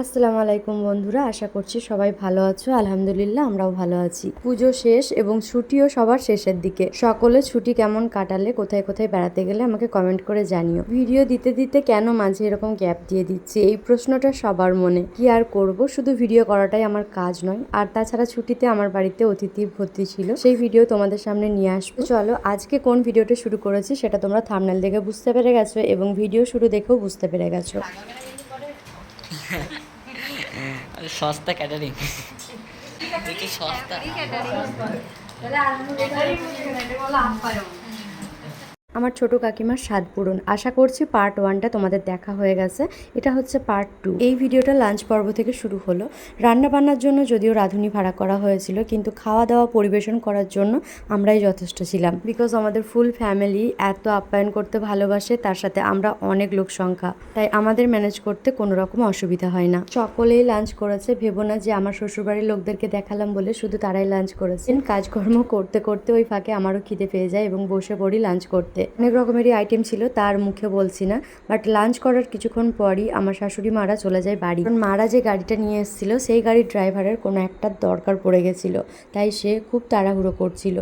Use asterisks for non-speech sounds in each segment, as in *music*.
আসসালামু আলাইকুম বন্ধুরা, আশা করছি সবাই ভালো আছো। আলহামদুলিল্লাহ, আমরাও ভালো আছি। পুজো শেষ এবং ছুটিও সবার শেষের দিকে। সকলে ছুটি কেমন কাটালে, কোথায় কোথায় বেড়াতে গেলে আমাকে কমেন্ট করে জানিও। ভিডিও দিতে দিতে কেন মাঝে এরকম গ্যাপ দিয়ে দিচ্ছি? এই প্রশ্নটা সবার মনে। কি আর করব? শুধু ভিডিও করাটাই আমার কাজ নয়। আর তাছাড়া ছুটিতে আমার বাড়িতে অতিথি ভর্তি ছিল। সেই ভিডিও তোমাদের সামনে নিয়ে আসব। চলো, আজকে কোন ভিডিওটা শুরু করেছি সেটা তোমরা থামনাল দেখে বুঝতে পেরে গেছো এবং ভিডিও শুরু দেখেও বুঝতে পেরে গেছো। সস্তা ক্যাটারিং সস্তা। আমার ছোট কাকিমার স্বাদ পূরণ। আশা করছি পার্ট ওয়ানটা তোমাদের দেখা হয়ে গেছে। এটা হচ্ছে পার্ট টু এই ভিডিওটা লাঞ্চ পর্ব থেকে শুরু হলো। রান্না বান্নার জন্য যদিও রাঁধুনি ভাড়া করা হয়েছিল, কিন্তু খাওয়া দাওয়া পরিবেশন করার জন্য আমরাই যথেষ্ট ছিলাম। বিকজ আমাদের ফুল ফ্যামিলি এত আপ্যায়ন করতে ভালোবাসে, তার সাথে আমরা অনেক লোক সংখ্যা। তাই আমাদের ম্যানেজ করতে কোনো রকম অসুবিধা হয় না। সকলেই লাঞ্চ করেছে। ভেবো না যে আমার শ্বশুরবাড়ির লোকদেরকে দেখালাম বলে শুধু তারাই লাঞ্চ করেছেন কাজকর্ম করতে করতে ওই ফাঁকে আমারও খিদে পেয়ে যায় এবং বসে পড়ি লাঞ্চ করতে। অনেক রকমেরই আইটেম ছিল, তার মুখে বলছি না। বাট লাঞ্চ করার কিছুক্ষণ পরই আমার শাশুড়ি মারা চলে যায় বাড়ি। কারণ মারা যে গাড়িটা নিয়ে এসেছিল, সেই গাড়ির ড্রাইভারের কোনো একটা দরকার পড়ে গেছিল। তাই সে খুব তাড়াহুড়ো করছিল।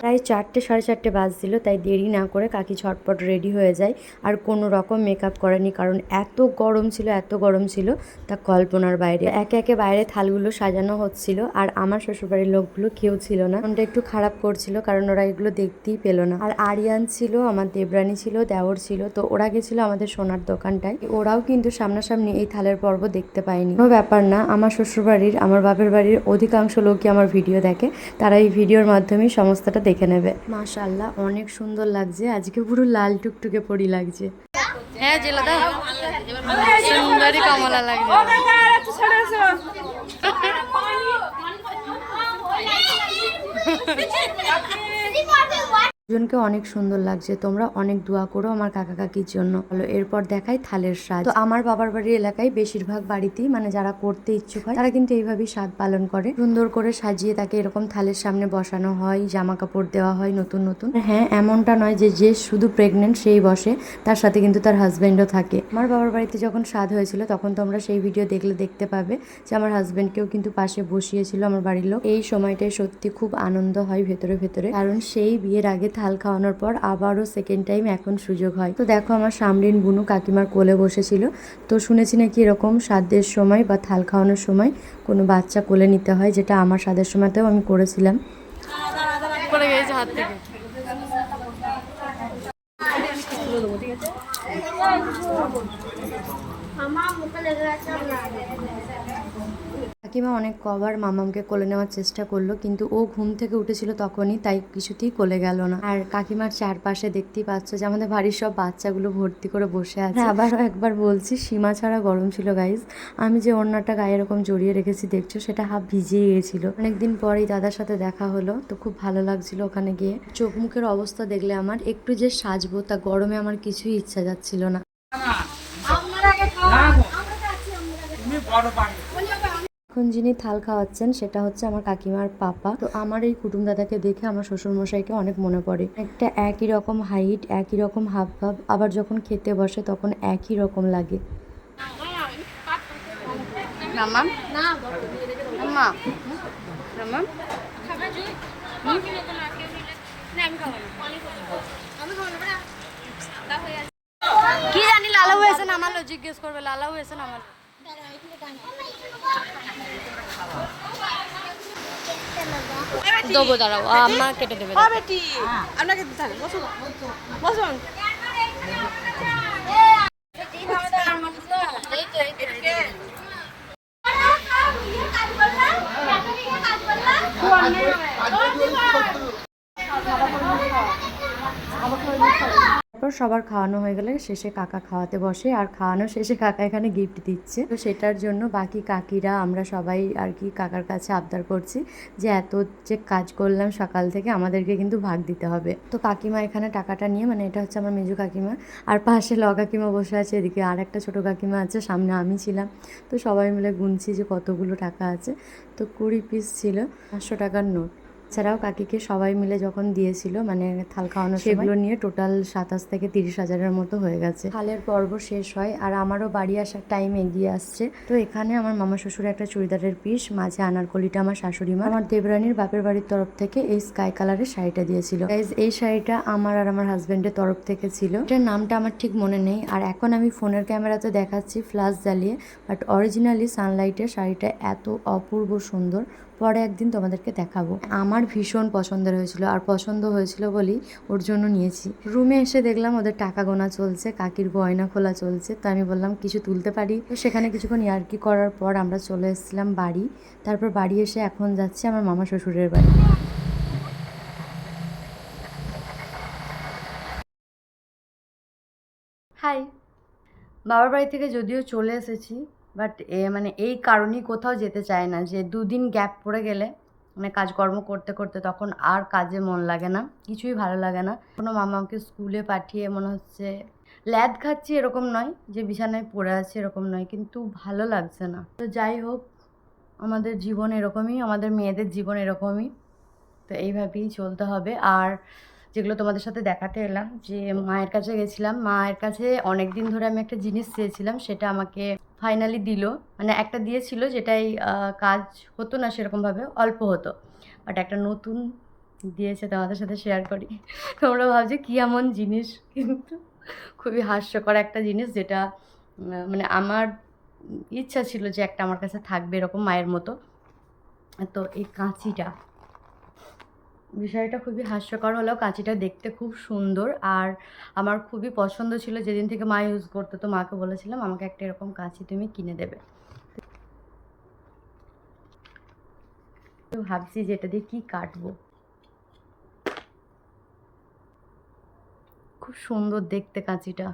প্রায় চারটে, সাড়ে চারটে বাজছিল, তাই দেরি না করে কাকি ঝটপট রেডি হয়ে যায়। আর কোনো রকম মেকআপ করেনি, কারণ এত গরম ছিল, এত গরম ছিল, তা কল্পনার বাইরে। একে একে বাইরে থালগুলো সাজানো হচ্ছিল, আর আমার শ্বশুরবাড়ির লোকগুলো কেউ ছিল না। মনটা একটু খারাপ করছিল, কারণ ওরা এগুলো দেখতেই পেল না। আর আরিয়ান ছিল, আমার দেবরানী ছিল, দেওর ছিল, তো ওরা গেছিল আমাদের সোনার দোকানটায়। ওরাও কিন্তু সামনাসামনি এই থালের পর্ব দেখতে পায়নি। কোনো ব্যাপার না, আমার শ্বশুরবাড়ির, আমার বাপের বাড়ির অধিকাংশ লোকই আমার ভিডিও দেখে। তারা এই ভিডিওর মাধ্যমেই সমস্তটা দেখে নেবে। মাশাল্লাহ অনেক সুন্দর লাগছে। আজকে পুরো লাল টুকটুকে পরি লাগছে। হ্যাঁ জেলা সুন্দরী কমলা লাগছে। *laughs* দুজনকে অনেক সুন্দর লাগছে। তোমরা অনেক দোয়া করো আমার কাকা কাকির জন্য। হলো এরপর দেখাই থালের স্বাদ তো আমার বাবার বাড়ির এলাকায় বেশিরভাগ বাড়িতেই মানে যারা করতে ইচ্ছুক হয়, তারা কিন্তু এইভাবেই স্বাদ পালন করে। সুন্দর করে সাজিয়ে তাকে এরকম থালের সামনে বসানো হয় জামা কাপড় দেওয়া হয় নতুন নতুন। হ্যাঁ এমনটা নয় যে যে শুধু প্রেগনেন্ট সেই বসে, তার সাথে কিন্তু তার হাজব্যান্ডও থাকে। আমার বাবার বাড়িতে যখন স্বাদ হয়েছিল, তখন তোমরা সেই ভিডিও দেখলে দেখতে পাবে যে আমার হাজব্যান্ডকেও কিন্তু পাশে বসিয়েছিল আমার বাড়ির লোক। এই সময়টায় সত্যি খুব আনন্দ হয় ভেতরে ভেতরে। কারণ সেই বিয়ের আগে থাল খাওয়ানোর পর আবারও সেকেন্ড টাইম এখন সুযোগ হয়। তো দেখো আমার সামরিন বুনু কাকিমার কোলে বসেছিল। তো শুনেছি নাকি এরকম সাধ্যের সময় বা থাল খাওয়ানোর সময় কোনো বাচ্চা কোলে নিতে হয়, যেটা আমার স্বাদের সময়তেও আমি করেছিলাম। গেছে হাত থেকে কাকিমা অনেক কবার মামামকে কোলে নেওয়ার চেষ্টা করল কিন্তু ও ঘুম থেকে উঠেছিল তখনই তাই কিছুতেই কোলে গেল না। আর কাকিমার চারপাশে দেখতেই পাচ্ছ যে আমাদের বাড়ির সব বাচ্চাগুলো ভর্তি করে বসে আছে। আবারও একবার বলছি সীমা ছাড়া গরম ছিল গাইজ আমি যে অন্যটা গায়ে এরকম জড়িয়ে রেখেছি দেখছ? সেটা হাফ ভিজিয়ে গিয়েছিল। অনেকদিন পরেই দাদার সাথে দেখা হলো তো খুব ভালো লাগছিল ওখানে গিয়ে। চোখ মুখের অবস্থা দেখলে আমার একটু যে সাজবো তা গরমে আমার কিছুই ইচ্ছা যাচ্ছিল না। এখন যিনি থাল খাওয়াচ্ছেন সেটা হচ্ছে আমার কাকিমার পাপা। তো আমার এই কুটুম দাদাকে দেখে আমার শ্বশুর মশাইকে অনেক মনে পড়ে। একটা একই রকম হাইট একই রকম হাব ভাব আবার যখন খেতে বসে তখন একই রকম লাগে। কি জানি লালা হয়েছে না আমার জিজ্ঞেস করবে লালা হয়েছে আমার দেবো দাঁড়াও আম্মা কেটে দেবে আপনাকে বসুন বসুন সবার খাওয়ানো হয়ে গেলে শেষে কাকা খাওয়াতে বসে, আর খাওয়ানো শেষে কাকা এখানে গিফট দিচ্ছে। তো সেটার জন্য বাকি কাকিরা, আমরা সবাই আর কি কাকার কাছে আবদার করছি যে এত যে কাজ করলাম সকাল থেকে, আমাদেরকে কিন্তু ভাগ দিতে হবে। তো কাকিমা এখানে টাকাটা নিয়ে মানে এটা হচ্ছে আমার মেজু কাকিমা, আর পাশে ল কাকিমা বসে আছে এদিকে আর একটা ছোটো কাকিমা আছে, সামনে আমি ছিলাম। তো সবাই মিলে গুনছি যে কতগুলো টাকা আছে। তো কুড়ি পিস ছিল, পাঁচশো টাকার নোট। এছাড়াও কাকিকে সবাই মিলে যখন দিয়েছিল মানে থাল খাওয়ানো সেগুলো নিয়ে টোটাল সাতাশ থেকে তিরিশ হাজারের মতো হয়ে গেছে। থালের পর্ব শেষ হয় আর আমারও বাড়ি আসার টাইম এগিয়ে আসছে। তো এখানে আমার মামা শ্বশুর একটা চুড়িদারের পিস মাঝে আনারকলিটা আমার শাশুড়ি মা। আমার দেবরানীর বাপের বাড়ির তরফ থেকে এই স্কাই কালারের শাড়িটা দিয়েছিল। এই শাড়িটা আমার আর আমার হাজবেন্ডের তরফ থেকে ছিল। এটার নামটা আমার ঠিক মনে নেই আর এখন আমি ফোনের ক্যামেরাতে দেখাচ্ছি ফ্ল্যাশ জ্বালিয়ে বাট অরিজিনালি সানলাইটের শাড়িটা এত অপূর্ব সুন্দর। পরে একদিন তোমাদেরকে দেখাবো। আমার ভীষণ পছন্দের হয়েছিল আর পছন্দ হয়েছিল বলেই ওর জন্য নিয়েছি। রুমে এসে দেখলাম ওদের টাকা গোনা চলছে, কাকির গয়না খোলা চলছে, তো আমি বললাম, কিছু তুলতে পারি? তো সেখানে কিছুক্ষণ ইয়ার্কি করার পর আমরা চলে এসেছিলাম বাড়ি। তারপর বাড়ি এসে এখন যাচ্ছি আমার মামা শ্বশুরের বাড়ি। হাই। বাবার বাড়ি থেকে যদিও চলে এসেছি, বাট এ মানে এই কারণেই কোথাও যেতে চায় না, যে দুদিন গ্যাপ পড়ে গেলে মানে কাজকর্ম করতে করতে তখন আর কাজে মন লাগে না, কিছুই ভালো লাগে না। কোনো মামাকে স্কুলে পাঠিয়ে মনে হচ্ছে ল্যাদ খাচ্ছি এরকম নয়, যে বিছানায় পড়ে আছে এরকম নয়, কিন্তু ভালো লাগছে না। তো যাই হোক, আমাদের জীবন এরকমই, আমাদের মেয়েদের জীবন এরকমই। তো এইভাবেই চলতে হবে। আর যেগুলো তোমাদের সাথে দেখাতে এলাম, যে মায়ের কাছে গেছিলাম, মায়ের কাছে অনেক দিন ধরে আমি একটা জিনিস চেয়েছিলাম, সেটা আমাকে ফাইনালি দিল। মানে একটা দিয়েছিল যেটাই কাজ হতো না সেরকমভাবে, অল্প হতো। বাট একটা নতুন দিয়েছে তোমাদের সাথে শেয়ার করি। তোমরা ভাবছ কী এমন জিনিস? কিন্তু খুবই হাস্যকর একটা জিনিস যেটা মানে আমার ইচ্ছা ছিল যে একটা আমার কাছে থাকবে এরকম মায়ের মতো। তো এই কাঁচিটা বিষয়টা খুবই হাস্যকর হলেও কাঁচিটা দেখতে খুব সুন্দর। আর আমার খুবই পছন্দ ছিল, যেদিন থেকে মা ইউজ করতো তো মাকে বলেছিলাম, আমাকে একটা এরকম কাঁচি তুমি কিনে দেবে। তো ভাবছি যে এটা দিয়ে কী কাটবো। খুব সুন্দর দেখতে কাঁচিটা,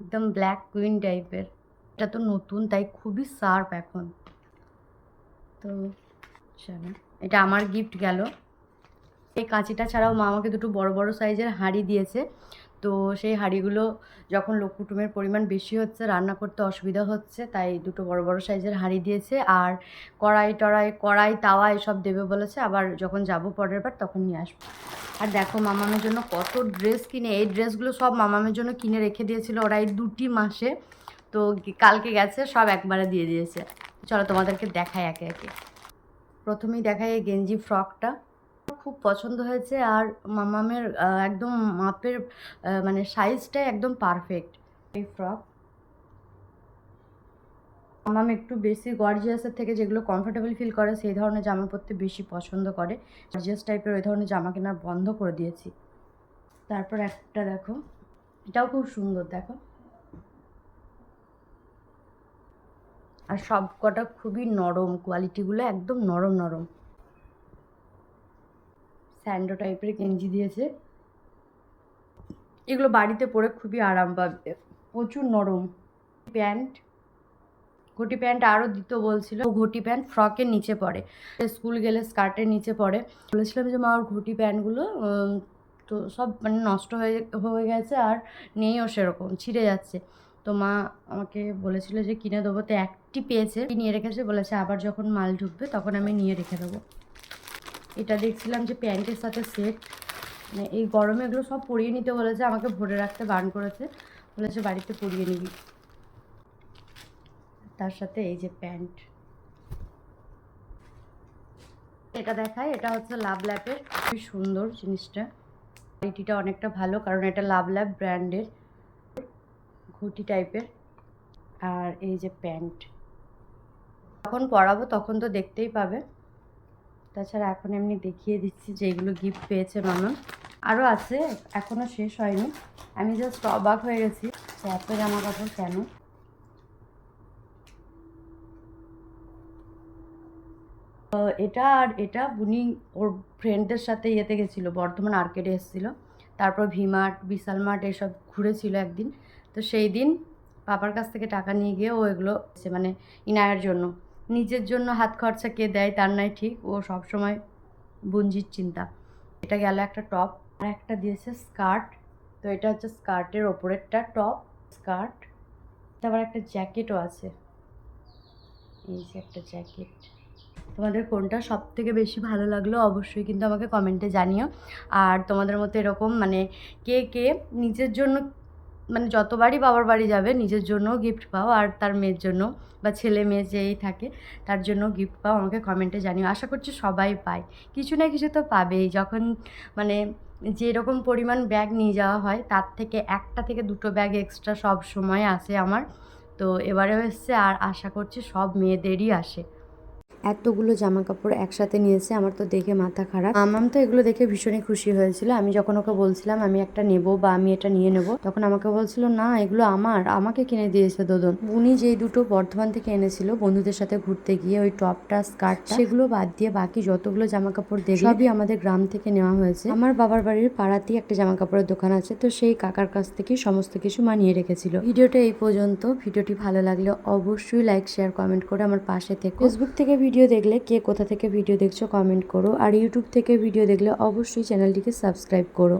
একদম ব্ল্যাক কুইন টাইপের এটা তো নতুন, তাই খুবই শার্প এখন। তো, চলো, এটা আমার গিফট গেল। এই কাঁচিটা ছাড়াও মা আমাকে দুটো বড় বড় সাইজের হাঁড়ি দিয়েছে। তো সেই হাঁড়িগুলো যখন লোক কুটুমের পরিমাণ বেশি হচ্ছে, রান্না করতে অসুবিধা হচ্ছে, তাই দুটো বড় বড় সাইজের হাঁড়ি দিয়েছে। আর কড়াই টড়াই, কড়াই, তাওয়া এসব দেবে বলেছে। আবার যখন যাব পরের বার তখন নিয়ে আসব। আর দেখো মামামের জন্য কত ড্রেস কিনে, এই ড্রেসগুলো সব মামামের জন্য কিনে রেখে দিয়েছিল ওরা এই দুটি মাসে। তো কালকে গেছে, সব একবারে দিয়ে দিয়েছে। চলো তোমাদেরকে দেখাই একে একে। প্রথমেই দেখাই এই গেঞ্জি ফ্রকটা। খুব পছন্দ হয়েছে আর মামামের একদম মাপের মানে সাইজটাই একদম পারফেক্ট এই ফ্রক মামাম একটু বেশি গর্জিয়াসের থেকে যেগুলো কমফোর্টেবল ফিল করে, সেই ধরনের জামা পরতে বেশি পছন্দ করে। গর্জিয়াস টাইপের ওই ধরনের জামা কেনা বন্ধ করে দিয়েছি। তারপর একটা দেখো, এটাও খুব সুন্দর, দেখো। আর সব কটা খুবই নরম কোয়ালিটিগুলো একদম নরম নরম। স্যান্ডো টাইপের গেঞ্জি দিয়েছে। এগুলো বাড়িতে পরে খুবই আরাম পাবে। প্রচুর নরম। প্যান্ট। ঘটি প্যান্ট আরও দিত বলছিল। ঘটি প্যান্ট ফ্রকের নিচে পড়ে স্কুল গেলে স্কার্টের নিচে পড়ে বলেছিলাম যে মা, ওর ঘটি প্যান্টগুলো তো সব মানে নষ্ট হয়ে হয়ে গেছে আর নেইও সেরকম, ছিঁড়ে যাচ্ছে। তো মা আমাকে বলেছিল যে কিনে দেবো। তো একটি পেয়েছে, নিয়ে রেখেছে। বলেছে আবার যখন মাল ঢুকবে তখন আমি নিয়ে রেখে দেবো। এটা দেখছিলাম যে প্যান্টের সাথে সেট। মানে এই গরমে এগুলো সব পরিয়ে নিতে বলেছে, আমাকে ভরে রাখতে বারণ করেছে। বলেছে বাড়িতে পরিয়ে নিবি। তার সাথে এই যে প্যান্ট। এটা দেখায়, এটা হচ্ছে লাভ ল্যাপের। খুবই সুন্দর জিনিসটা। কোয়ালিটিটা অনেকটা ভালো, কারণ এটা লাভ ল্যাব ব্র্যান্ডের। ঘটি টাইপের। আর এই যে প্যান্ট। যখন পরাবো তখন তো দেখতেই পাবে। তাছাড়া এখন এমনি দেখিয়ে দিচ্ছি যে এগুলো গিফট পেয়েছে মামা। আরও আছে এখনও শেষ হয়নি। আমি জাস্ট অবাক হয়ে গেছি এত জামা কাপড় কেন এটা আর এটা উনি ওর ফ্রেন্ডদের সাথে ইয়েতে গেছিল, বর্ধমান আর্কেডে এসেছিল। তারপর ভিমার্ট বিশাল মার্ট এসব ঘুরেছিল একদিন। তো সেই দিন পাপার কাছ থেকে টাকা নিয়ে গিয়ে ও এগুলো মানে ইনায়ের জন্য। নিজের জন্য হাত খরচা কে দেয় তার নাই ঠিক। ও সবসময় বুঞ্জির চিন্তা। এটা গেল একটা টপ, আর একটা দিয়েছে স্কার্ট। তো এটা হচ্ছে স্কার্টের ওপরেরটা টপ, স্কার্ট। আবার একটা জ্যাকেটও আছে। এই যে একটা জ্যাকেট। তোমাদের কোনটা সব থেকে বেশি ভালো লাগল অবশ্যই কিন্তু আমাকে কমেন্টে জানিও। আর তোমাদের মতো এরকম মানে কে কে নিজের জন্য মানে যতবারই বাবার বাড়ি যাবে, নিজের জন্য গিফট পাও আর তার মেয়ের জন্য বা ছেলে মেয়ে যেই থাকে, তার জন্য গিফট পাও, আমাকে কমেন্টে জানিও। আশা করছি সবাই পায়। কিছু না কিছু তো পাবেই। যখন মানে যেরকম পরিমাণ ব্যাগ নিয়ে যাওয়া হয়, তার থেকে একটা থেকে দুটো ব্যাগ এক্সট্রা সব সময় আসে আমার। তো এবারেও এসছে আর আশা করছি সব মেয়েদেরই আসে। এতগুলো জামা কাপড় একসাথে নিয়েছে আমার তো দেখে মাথা খারাপ। আমাম তো এগুলো দেখে ভীষণই খুশি হয়েছিল। আমি যখন ওকে বলছিলাম আমি একটা নেব বা আমি এটা নিয়ে নেব তখন আমাকে বলছিল না এগুলো আমার আমাকে কিনে দিয়েছে দোদন। উনি যেই দুটো বর্ধমান থেকে এনেছিল বন্ধুদের সাথে ঘুরতে গিয়ে ওই টপটা স্কার্টটা সেগুলো বাদ দিয়ে বাকি যতগুলো জামা কাপড় দেখে সবই আমাদের গ্রাম থেকে নেওয়া হয়েছে। আমার বাবার বাড়ির পাড়াতেই একটা জামা কাপড়ের দোকান আছে তো সেই কাকার কাছ থেকে সমস্ত কিছু মানিয়ে রেখেছিল। ভিডিওটা এই পর্যন্ত। ভিডিওটি ভালো লাগলে অবশ্যই লাইক শেয়ার কমেন্ট করে আমার পাশে থেকে। ফেসবুক থেকে ভিডিও দেখলে কে কোথা থেকে ভিডিও দেখছ কমেন্ট করো। আর ইউটিউব থেকে ভিডিও দেখলে অবশ্যই চ্যানেলটিকে সাবস্ক্রাইব করো।